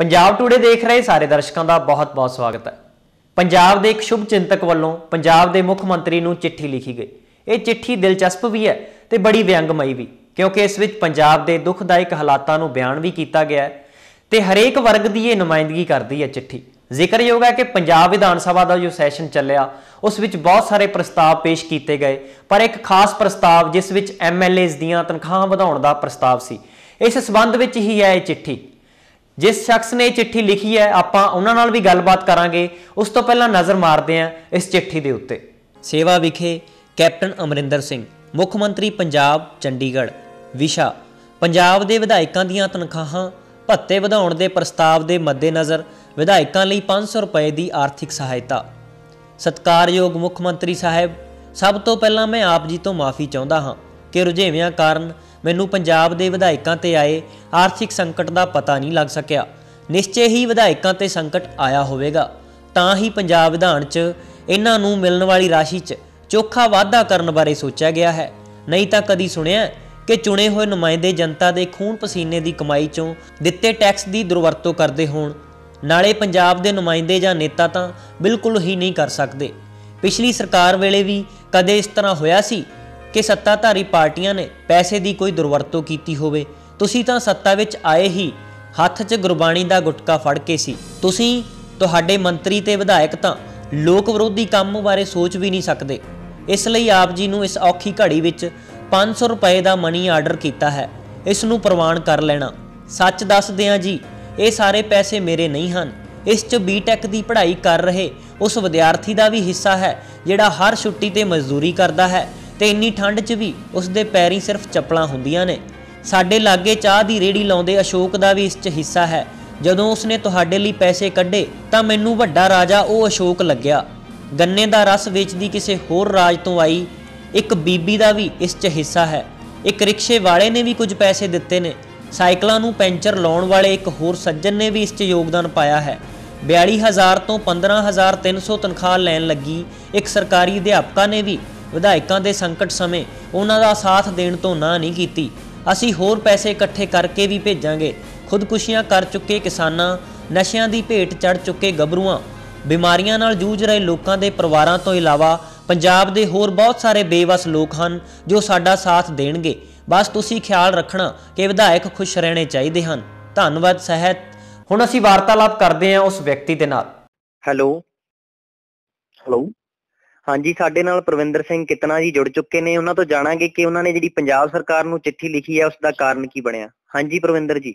Punjab today ਦੇਖ ਰਹੇ ਸਾਰੇ ਦਰਸ਼ਕਾਂ ਦਾ ਬਹੁਤ-ਬਹੁਤ ਸਵਾਗਤ ਹੈ। ਪੰਜਾਬ ਦੇ ਇੱਕ ਸ਼ੁਭ ਚਿੰਤਕ ਵੱਲੋਂ ਪੰਜਾਬ ਦੇ ਮੁੱਖ ਮੰਤਰੀ ਨੂੰ ਚਿੱਠੀ ਲਿਖੀ ਗਈ। ਇਹ ਚਿੱਠੀ ਦਿਲਚਸਪ ਵੀ ਹੈ ਤੇ ਬੜੀ ਵਿਅੰਗਮਈ ਵੀ, ਕਿਉਂਕਿ ਇਸ ਵਿੱਚ ਪੰਜਾਬ ਦੇ ਦੁਖਦਾਇਕ ਹਾਲਾਤਾਂ ਨੂੰ ਬਿਆਨ ਵੀ ਕੀਤਾ ਗਿਆ ਹੈ ਤੇ ਹਰੇਕ ਵਰਗ ਦੀ ਇਹ ਨੁਮਾਇੰਦਗੀ ਕਰਦੀ ਹੈ ਚਿੱਠੀ। ਜ਼ਿਕਰਯੋਗ ਹੈ ਕਿ ਪੰਜਾਬ ਵਿਧਾਨ ਸਭਾ ਦਾ ਜੋ ਸੈਸ਼ਨ ਚੱਲਿਆ, ਉਸ ਵਿੱਚ ਬਹੁਤ ਸਾਰੇ ਪ੍ਰਸਤਾਵ ਪੇਸ਼ ਕੀਤੇ ਗਏ, ਪਰ ਇੱਕ ਖਾਸ ਪ੍ਰਸਤਾਵ ਜਿਸ ਵਿੱਚ ਐਮਐਲਏਜ਼ ਦੀਆਂ ਤਨਖਾਹਾਂ ਵਧਾਉਣ ਦਾ ਪ੍ਰਸਤਾਵ ਸੀ, ਇਸ ਸਬੰਧ ਵਿੱਚ ਹੀ ਹੈ ਇਹ ਚਿੱਠੀ। ਜਿਸ ਸ਼ਖਸ ਨੇ ਇਹ ਚਿੱਠੀ ਲਿਖੀ ਹੈ, ਆਪਾਂ ਉਹਨਾਂ ਨਾਲ ਵੀ ਗੱਲਬਾਤ ਕਰਾਂਗੇ। ਉਸ ਤੋਂ ਪਹਿਲਾਂ ਨਜ਼ਰ ਮਾਰਦੇ ਹਾਂ ਇਸ ਚਿੱਠੀ ਦੇ ਉੱਤੇ। ਸੇਵਾ ਵਿਖੇ ਕੈਪਟਨ ਅਮਰਿੰਦਰ ਸਿੰਘ, ਮੁੱਖ ਮੰਤਰੀ ਪੰਜਾਬ, ਚੰਡੀਗੜ੍ਹ। ਵਿਸ਼ਾ, ਪੰਜਾਬ ਦੇ ਵਿਧਾਇਕਾਂ ਦੀਆਂ ਤਨਖਾਹਾਂ ਭੱਤੇ ਵਧਾਉਣ ਦੇ ਪ੍ਰਸਤਾਵ ਦੇ ਮੱਦੇਨਜ਼ਰ ਵਿਧਾਇਕਾਂ ਲਈ 500 ਰੁਪਏ ਦੀ ਆਰਥਿਕ ਸਹਾਇਤਾ। ਸਤਕਾਰਯੋਗ ਮੁੱਖ ਮੰਤਰੀ ਸਾਹਿਬ, ਸਭ ਤੋਂ ਪਹਿਲਾਂ ਮੈਂ ਆਪ ਜੀ ਤੋਂ ਮਾਫੀ ਚਾਹੁੰਦਾ ਹਾਂ ਕਿ ਰੁਝੇਵਿਆਂ ਕਾਰਨ ਮੈਨੂੰ ਪੰਜਾਬ ਦੇ ਵਿਧਾਇਕਾਂ ਤੇ ਆਏ ਆਰਥਿਕ ਸੰਕਟ ਦਾ ਪਤਾ ਨਹੀਂ ਲੱਗ ਸਕਿਆ। ਨਿਸ਼ਚੈ ਹੀ ਵਿਧਾਇਕਾਂ ਤੇ ਸੰਕਟ ਆਇਆ ਹੋਵੇਗਾ। ਤਾਂ ਹੀ ਪੰਜਾਬ ਵਿਧਾਨ 'ਚ ਇਹਨਾਂ ਨੂੰ ਮਿਲਣ ਵਾਲੀ ਰਾਸ਼ੀ 'ਚ ਚੋਖਾ ਵਾਧਾ ਕਰਨ ਬਾਰੇ ਸੋਚਿਆ ਗਿਆ ਹੈ। ਨਹੀਂ ਤਾਂ ਕਦੀ ਸੁਣਿਆ ਕਿ ਚੁਣੇ ਹੋਏ ਨੁਮਾਇੰਦੇ ਜਨਤਾ ਦੇ ਖੂਨ ਪਸੀਨੇ ਦੀ ਕਮਾਈ 'ਚੋਂ ਦਿੱਤੇ ਟੈਕਸ ਦੀ ਦੁਰਵਰਤੋਂ ਕਰਦੇ ਹੋਣ। ਨਾਲੇ ਪੰਜਾਬ ਦੇ ਨੁਮਾਇੰਦੇ ਜਾਂ ਨੇਤਾ ਤਾਂ ਬਿਲਕੁਲ ਹੀ ਨਹੀਂ ਕਰ ਸਕਦੇ। ਪਿਛਲੀ ਸਰਕਾਰ ਵੇਲੇ ਵੀ ਕਦੇ ਇਸ ਤਰ੍ਹਾਂ ਹੋਇਆ ਸੀ ਕਿ ਸੱਤਾਧਾਰੀ ਪਾਰਟੀਆਂ ਨੇ ਪੈਸੇ ਦੀ ਕੋਈ ਦੁਰਵਰਤੋਂ ਕੀਤੀ ਹੋਵੇ। ਤੁਸੀਂ ਤਾਂ ਸੱਤਾ ਵਿੱਚ ਆਏ ਹੀ ਹੱਥ 'ਚ ਗੁਰਬਾਣੀ ਦਾ ਗੁਟਕਾ ਫੜ ਕੇ ਸੀ। ਤੁਸੀਂ ਤੁਹਾਡੇ ਮੰਤਰੀ ਤੇ ਵਿਧਾਇਕ ਤਾਂ ਲੋਕ ਵਿਰੋਧੀ ਕੰਮ ਬਾਰੇ ਸੋਚ ਵੀ ਨਹੀਂ ਸਕਦੇ। ਇਸ ਲਈ ਆਪ ਜੀ ਨੂੰ ਇਸ ਔਖੀ ਘੜੀ ਵਿੱਚ 500 ਰੁਪਏ ਦਾ ਮਨੀ ਆਰਡਰ ਕੀਤਾ ਹੈ। ਇਸ ਨੂੰ ਪ੍ਰਵਾਨ ਕਰ ਲੈਣਾ। ਸੱਚ ਦੱਸ ਦਿਆਂ ਜੀ, ਇਹ ਸਾਰੇ ਪੈਸੇ ਮੇਰੇ ਨਹੀਂ ਹਨ। ਇਸ 'ਚ ਬੀਟੈਕ ਦੀ ਪੜ੍ਹਾਈ ਕਰ ਰਹੇ ਉਸ ਵਿਦਿਆਰਥੀ ਦਾ ਵੀ ਹਿੱਸਾ ਹੈ, ਜਿਹੜਾ ਹਰ ਛੁੱਟੀ ਤੇ ਮਜ਼ਦੂਰੀ ਕਰਦਾ ਹੈ। ਤੇ ਇੰਨੀ ਠੰਡ 'ਚ ਵੀ ਉਸ ਦੇ ਪੈਰੀਂ ਸਿਰਫ ਚੱਪਲਾਂ ਹੁੰਦੀਆਂ ਨੇ। ਸਾਡੇ ਲਾਗੇ ਚਾਹ ਦੀ ਰੇੜੀ ਲਾਉਂਦੇ ਅਸ਼ੋਕ ਦਾ ਵੀ ਇਸ 'ਚ ਹਿੱਸਾ ਹੈ। ਜਦੋਂ ਉਸਨੇ ਤੁਹਾਡੇ ਲਈ ਪੈਸੇ ਕੱਢੇ ਤਾਂ ਮੈਨੂੰ ਵੱਡਾ ਰਾਜਾ ਉਹ ਅਸ਼ੋਕ ਲੱਗਿਆ। ਗੰਨੇ ਦਾ ਰਸ ਵੇਚਦੀ ਕਿਸੇ ਹੋਰ ਰਾਜ ਤੋਂ ਆਈ। ਇੱਕ ਬੀਬੀ ਦਾ ਵੀ ਇਸ 'ਚ ਹਿੱਸਾ ਹੈ। ਇੱਕ ਰਿਕਸ਼ੇ ਵਾਲੇ ਨੇ ਵੀ ਕੁਝ ਪੈਸੇ ਦਿੱਤੇ ਨੇ। ਸਾਈਕਲਾਂ ਨੂੰ ਪੈਂਚਰ ਲਾਉਣ ਵਾਲੇ ਇੱਕ ਹੋਰ ਸੱਜਣ ਨੇ ਵੀ ਇਸ 'ਚ ਯੋਗਦਾਨ ਪਾਇਆ ਹੈ। 42000 ਤੋਂ 15300 ਤਨਖਾਹ ਲੈਣ ਲੱਗੀ ਇੱਕ ਸਰਕਾਰੀ ਅਧਿਆਪਕਾ ਨੇ ਵੀ। ਵਿਧਾਇਕਾਂ ਦੇ ਸੰਕਟ ਸਮੇਂ ਉਹਨਾਂ ਦਾ ਸਾਥ ਦੇਣ ਤੋਂ ਨਾ ਨਹੀਂ ਕੀਤੀ। ਅਸੀਂ ਹੋਰ ਪੈਸੇ ਇਕੱਠੇ ਕਰਕੇ ਵੀ ਭੇਜਾਂਗੇ। ਖੁਦਕੁਸ਼ੀਆਂ ਕਰ ਚੁੱਕੇ ਕਿਸਾਨਾਂ, ਨਸ਼ਿਆਂ ਦੀ ਭੇਟ ਚੜ ਚੁੱਕੇ ਗੱਭਰੂਆਂ, ਬਿਮਾਰੀਆਂ ਨਾਲ ਜੂਝ ਰਹੇ ਲੋਕਾਂ ਦੇ ਪਰਿਵਾਰਾਂ ਤੋਂ ਇਲਾਵਾ ਪੰਜਾਬ ਦੇ ਹੋਰ ਬਹੁਤ ਸਾਰੇ ਬੇਵਸ ਲੋਕ ਹਨ ਜੋ ਸਾਡਾ ਸਾਥ ਦੇਣਗੇ। ਬਸ ਤੁਸੀਂ ਖਿਆਲ ਰੱਖਣਾ ਕਿ ਵਿਧਾਇਕ ਖੁਸ਼ ਰਹਿਣੇ ਚਾਹੀਦੇ ਹਨ। ਧੰਨਵਾਦ, ਸਹਿਤ। ਹੁਣ ਅਸੀਂ ਵਾਰਤਾਲਾਪ ਕਰਦੇ ਹਾਂ ਉਸ ਵਿਅਕਤੀ ਦੇ ਨਾਲ। ਹੈਲੋ। ਹੈਲੋ। ਹਾਂਜੀ ਸਾਡੇ ਨਾਲ ਪ੍ਰਵਿੰਦਰ ਸਿੰਘ ਕਿਤਨਾ ਜੀ ਜੁੜ ਚੁੱਕੇ ਨੇ। ਉਹਨਾਂ ਤੋਂ ਜਾਣਾਂਗੇ ਕਿ ਉਹਨਾਂ ਨੇ ਜਿਹੜੀ ਪੰਜਾਬ ਸਰਕਾਰ ਨੂੰ ਚਿੱਠੀ ਲਿਖੀ ਹੈ ਉਸ ਦਾ ਕਾਰਨ ਕੀ ਬਣਿਆ। ਹਾਂਜੀ ਪ੍ਰਵਿੰਦਰ ਜੀ।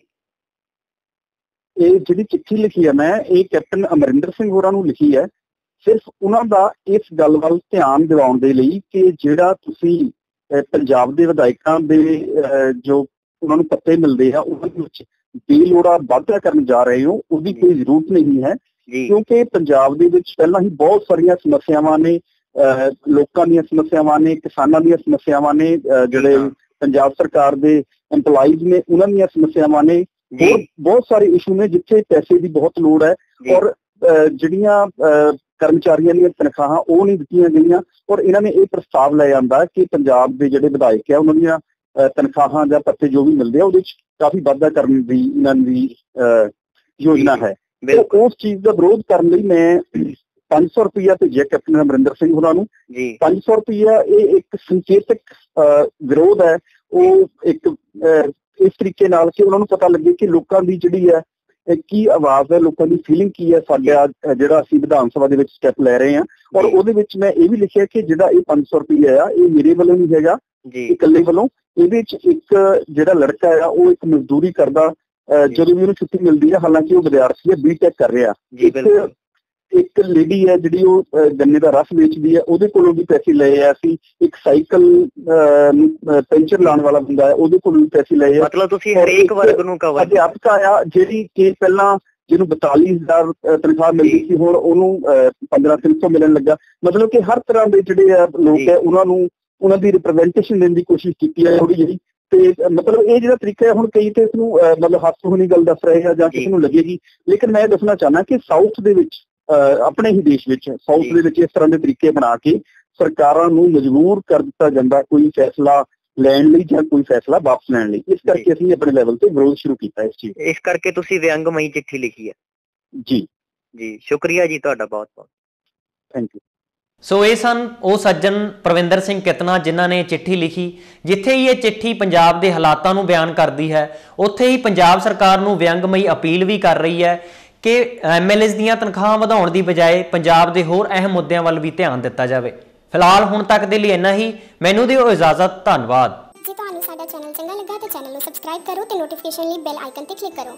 ਇਹ ਜਿਹੜੀ ਚਿੱਠੀ ਲਿਖੀ ਹੈ ਮੈਂ ਇਹ ਕੈਪਟਨ ਅਮਰਿੰਦਰ ਸਿੰਘ ਹੋਰਾਂ ਨੂੰ ਲਿਖੀ ਹੈ। ਸਿਰਫ ਉਹਨਾਂ ਦਾ ਇਸ ਗੱਲ ਵੱਲ ਧਿਆਨ ਦਿਵਾਉਣ ਦੇ ਲਈ ਕਿ ਜਿਹੜਾ ਤੁਸੀਂ ਪੰਜਾਬ ਦੇ ਵਿਧਾਇਕਾਂ ਦੇ ਜੋ ਉਹਨਾਂ ਨੂੰ ਪੱਤੇ ਮਿਲਦੇ ਆ ਉਹਨਾਂ ਵਿੱਚ ਬੇਲੋੜਾ ਵਾਧਾ ਕਰਨ ਜਾ ਰਹੇ ਹੋ ਉਹਦੀ ਕੋਈ ਜ਼ਰੂਰਤ ਨਹੀਂ ਹੈ। ਕਿਉਂਕਿ ਪੰਜਾਬ ਦੇ ਵਿੱਚ ਪਹਿਲਾਂ ਹੀ ਬਹੁਤ ਸਾਰੀਆਂ ਸਮੱਸਿਆਵਾਂ ਨੇ ਲੋਕਾਂ ਦੀਆਂ ਸਮੱਸਿਆਵਾਂ ਨੇ ਕਿਸਾਨਾਂ ਦੀਆਂ ਸਮੱਸਿਆਵਾਂ ਨੇ ਜਿਹੜੇ। ਪੰਜਾਬ ਸਰਕਾਰ ਦੇ EMPLOYEES ਨੇ ਉਹਨਾਂ ਦੀਆਂ ਸਮੱਸਿਆਵਾਂ ਨੇ। ਬਹੁਤ ਸਾਰੇ ਇਸ਼ੂ ਨੇ ਜਿੱਥੇ ਪੈਸੇ ਦੀ ਬਹੁਤ ਲੋੜ ਹੈ ਔਰ ਜਿਹੜੀਆਂ ਕਰਮਚਾਰੀਆਂ ਦੀਆਂ ਤਨਖਾਹਾਂ ਉਹ ਨਹੀਂ ਦਿੱਤੀਆਂ ਗਈਆਂ ਔਰ ਇਹਨਾਂ ਨੇ ਇਹ ਪ੍ਰਸਤਾਵ ਲੈ ਆਂਦਾ ਕਿ ਪੰਜਾਬ ਦੇ ਜਿਹੜੇ ਵਿਧਾਇਕ ਆ ਉਹਨਾਂ ਦੀਆਂ ਤਨਖਾਹਾਂ ਜਾਂ ਪੱਤੇ ਜੋ ਵੀ ਮਿਲਦੇ ਆ ਉਹਦੇ ਵਿੱਚ ਕਾਫੀ ਵਾਧਾ ਕਰਨ ਦੀ ਇਹਨਾਂ ਦੀ ਯੋਜਨਾ ਹੈ। ਉਸ ਚੀਜ਼ ਦਾ ਵਿਰੋਧ ਕਰਨ ਲਈ ਮੈਂ 500 ਰੁਪਇਆ ਭੇਜਿਆ ਕੈਪਟਨ ਅਮਰਿੰਦਰ ਸਿੰਘ ਹੋਰਾਂ ਨੂੰ। ਜੀ। 500 ਰੁਪਇਆ ਇਹ ਇੱਕ ਸੰਕੇਤਕ ਵਿਰੋਧ ਹੈ। ਉਹ ਇੱਕ ਇਸ ਤਰੀਕੇ ਨਾਲ ਕਿ ਉਹਨਾਂ ਨੂੰ ਪਤਾ ਲੱਗੇ ਕਿ ਲੋਕਾਂ ਦੀ ਜਿਹੜੀ ਹੈ ਕੀ ਆਵਾਜ਼ ਹੈ ਲੋਕਾਂ ਦੀ ਫੀਲਿੰਗ ਕੀ ਹੈ ਸਾਡਾ ਜਿਹੜਾ ਅਸੀਂ ਵਿਧਾਨ ਸਭਾ ਦੇ ਵਿੱਚ ਸਟੈਪ ਲੈ ਰਹੇ ਹਾਂ। ਔਰ। ਉਹਦੇ ਵਿੱਚ ਮੈਂ ਇਹ ਵੀ ਲਿਖਿਆ ਕਿ ਜਿਹੜਾ ਇਹ 500 ਰੁਪਇਆ ਆ ਇਹ ਮੇਰੇ ਵੱਲੋਂ ਨਹੀਂ ਹੈਗਾ ਜੀ। ਇਕੱਲੇ ਵੱਲੋਂ। ਇਹਦੇ ਵਿੱਚ ਇੱਕ ਜਿਹੜਾ ਲੜਕਾ ਆ ਉਹ ਇੱਕ ਮਜ਼ਦੂਰੀ ਕਰਦਾ। ਜਦੋਂ ਵੀ ਉਹਨੂੰ ਛੁੱਟੀ ਮਿਲਦੀ ਹੈ ਹਾਲਾਂਕਿ ਉਹ ਵਿਦਿਆਰਥੀ ਹੈ ਬੀਟੈਕ ਕਰ ਰਿਹਾ। ਜੀ ਬਿਲਕੁਲ। ਇੱਕ ਲੇਡੀ ਹੈ ਜਿਹੜੀ ਉਹ ਗੰਨੇ ਦਾ ਰਸ ਵੇਚਦੀ ਹੈ ਉਹਦੇ ਕੋਲੋਂ ਵੀ ਪੈਸੇ ਲਏ ਆ ਅਸੀਂ ਇੱਕ ਸਾਈਕਲ ਪੈਂਚਰ ਲਾਉਣ ਵਾਲਾ ਬੰਦਾ ਹੈ ਉਹਦੇ ਕੋਲੋਂ ਵੀ ਪੈਸੇ ਲਏ ਆ ਮਤਲਬ ਤੁਸੀਂ ਹਰੇਕ ਵਰਗ ਨੂੰ ਕਵਰ ਅਧਿਆਪਕ ਆ ਜਿਹੜੀ ਕਿ ਪਹਿਲਾਂ ਜਿਹਨੂੰ 42000 ਅਹ, ਤਨਖਾਹ ਮਿਲਦੀ। ਸੀ ਹੁਣ ਉਹਨੂੰ 15300 ਮਿਲਣ ਲੱਗਾ ਮਤਲਬ ਕਿ ਹਰ ਤਰ੍ਹਾਂ ਦੇ ਜਿਹੜੇ ਆ ਲੋਕ। ਹੈ ਉਹਨਾਂ ਨੂੰ ਉਹਨਾਂ ਦੀ ਰਿਪਰੈਜ਼ੈਂਟੇਸ਼ਨ ਦੇਣ ਦੀ ਕੋਸ਼ਿਸ਼ ਕੀਤੀ ਹੈ ਥੋੜੀ ਜਿਹੀ ਤੇ ਮਤਲਬ ਇਹ ਜਿਹੜਾ ਤਰੀਕਾ ਹੈ ਹੁਣ ਕਈ ਤੇ ਇਸ ਨੂੰ ਮਤਲਬ ਹਾਸੂ ਹੋਣੀ ਗੱਲ ਦੱਸ ਰਹੇ ਆ ਜਾਂ। ਕਿਸੇ ਨੂੰ ਲੱਗੇਗੀ ਲੇਕਿਨ ਮੈਂ ਇਹ ਦੱਸਣਾ ਚਾਹਨਾ ਕਿ ਸਾਊਥ ਦੇ ਵਿੱਚ ਆਪਣੇ ਹੀ ਦੇਸ਼ ਵਿੱਚ ਸਾਊਥ। ਦੇ ਵਿੱਚ ਇਸ ਤਰ੍ਹਾਂ ਦੇ ਤਰੀਕੇ ਬਣਾ ਕੇ ਸਰਕਾਰਾਂ ਨੂੰ ਮਜਬੂਰ ਕਰ ਦਿੱਤਾ ਜਾਂਦਾ ਕੋਈ ਫੈਸਲਾ ਲੈਣ ਲਈ ਜਾਂ ਕੋਈ ਫੈਸਲਾ ਵਾਪਸ ਲੈਣ ਲਈ। ਇਸ ਕਰਕੇ ਅਸੀਂ ਆਪਣੇ ਲੈਵਲ ਤੇ ਵਿਰੋਧ ਸ਼ੁਰੂ ਕੀਤਾ ਇਸ ਚੀਜ਼ ਇਸ ਕਰਕੇ ਤੁਸੀਂ ਵਿਅੰਗਮਈ ਚਿੱਠੀ ਲਿਖੀ ਹੈ। ਜੀ। ਜੀ ਸ਼ੁਕਰੀਆ ਜੀ ਤੁਹਾਡਾ ਬਹੁਤ ਬਹੁਤ। ਥੈਂਕ ਯੂ ਸੋ ਇਹ ਸਨ ਉਹ ਸੱਜਣ ਪ੍ਰਵਿੰਦਰ ਸਿੰਘ ਕਿਤਨਾ ਜਿਨ੍ਹਾਂ ਨੇ ਚਿੱਠੀ ਲਿਖੀ ਜਿੱਥੇ ਹੀ ਇਹ ਚਿੱਠੀ ਪੰਜਾਬ ਦੇ ਹਾਲਾਤਾਂ ਨੂੰ ਬਿਆਨ ਕਰਦੀ ਹੈ ਉੱਥੇ ਹੀ ਪੰਜਾਬ ਸਰਕਾਰ ਨੂੰ ਵਿਅੰਗਮਈ ਅਪੀਲ ਵੀ ਕਰ ਰਹੀ ਹੈ ਕਿ ਐਮਐਲਏਸ ਦੀਆਂ ਤਨਖਾਹਾਂ ਵਧਾਉਣ ਦੀ ਬਜਾਏ ਪੰਜਾਬ ਦੇ ਹੋਰ ਅਹਿਮ ਮੁੱਦਿਆਂ ਵੱਲ ਵੀ ਧਿਆਨ ਦਿੱਤਾ ਜਾਵੇ। ਫਿਲਹਾਲ ਹੁਣ ਤੱਕ ਦੇ ਲਈ ਇੰਨਾ ਹੀ। ਮੈਨੂੰ ਦਿਓ ਇਜਾਜ਼ਤ, ਧੰਨਵਾਦ। ਜੇ ਤੁਹਾਨੂੰ ਸਾਡਾ ਚੈਨਲ ਚੰਗਾ ਲੱਗਾ ਤਾਂ ਚੈਨਲ ਨੂੰ ਸਬਸਕ੍ਰਾਈਬ ਕਰੋ ਤੇ ਨੋਟੀਫਿਕੇਸ਼ਨ ਲਈ ਬੈਲ ਆਈਕਨ ਤੇ ਕਲਿੱਕ ਕਰੋ।